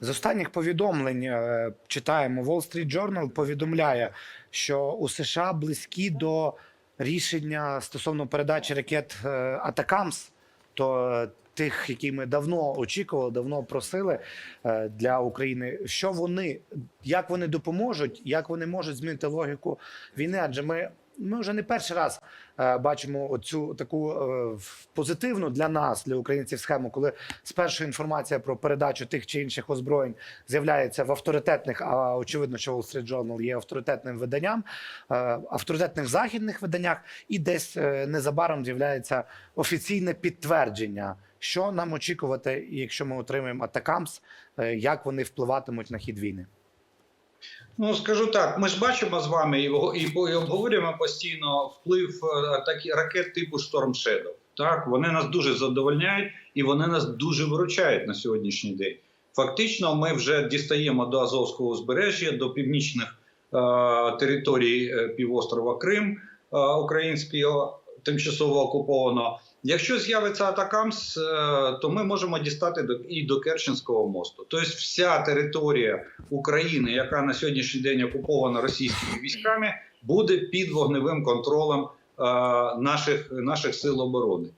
З останніх повідомлень е, читаємо Wall Street Journal повідомляє, що у США близькі до рішення стосовно передачі ракет е, Атакамс, то е, тих, які ми давно очікували, давно просили для України. Що вони, як вони допоможуть, як вони можуть змінити логіку війни? Адже ми. Ми вже не перший раз е, бачимо оцю таку е, позитивну для нас, для українців, схему, коли спершу інформація про передачу тих чи інших озброєнь з'являється в авторитетних, а очевидно, що Wall Street Journal є авторитетним виданням, е, авторитетних західних виданнях, і десь незабаром з'являється офіційне підтвердження, що нам очікувати, якщо ми отримаємо атакамс, як вони впливатимуть на хід війни. Ну скажу так, ми ж бачимо з вами і, і, обговорюємо постійно вплив е, такі ракет типу Storm Shadow. Так, вони нас дуже задовольняють і вони нас дуже виручають на сьогоднішній день. Фактично, ми вже дістаємо до Азовського узбережжя, до північних е, територій е, півострова Крим е, українського тимчасово окупованого. Якщо з'явиться Атакамс, е, то ми можемо дістати і до Керченського мосту. Тобто, вся територія України, яка на сьогоднішній день окупована російськими військами, буде під вогневим контролем е, наших, наших сил оборони.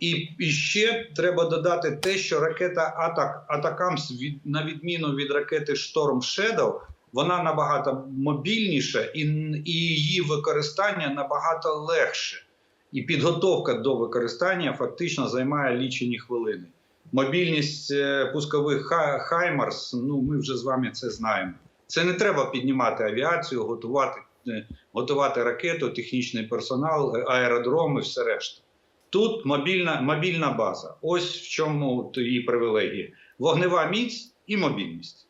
І, і ще треба додати те, що ракета Атак Атакамс, від, на відміну від ракети Шторм Shadow, вона набагато мобільніша і, і її використання набагато легше. І підготовка до використання фактично займає лічені хвилини. Мобільність е, пускових Хаймарс, ну ми вже з вами це знаємо. Це не треба піднімати авіацію, готувати, е, готувати ракету, технічний персонал, е, аеродроми, все решта. Тут мобільна, мобільна база. Ось в чому її привілегії: вогнева міць і мобільність.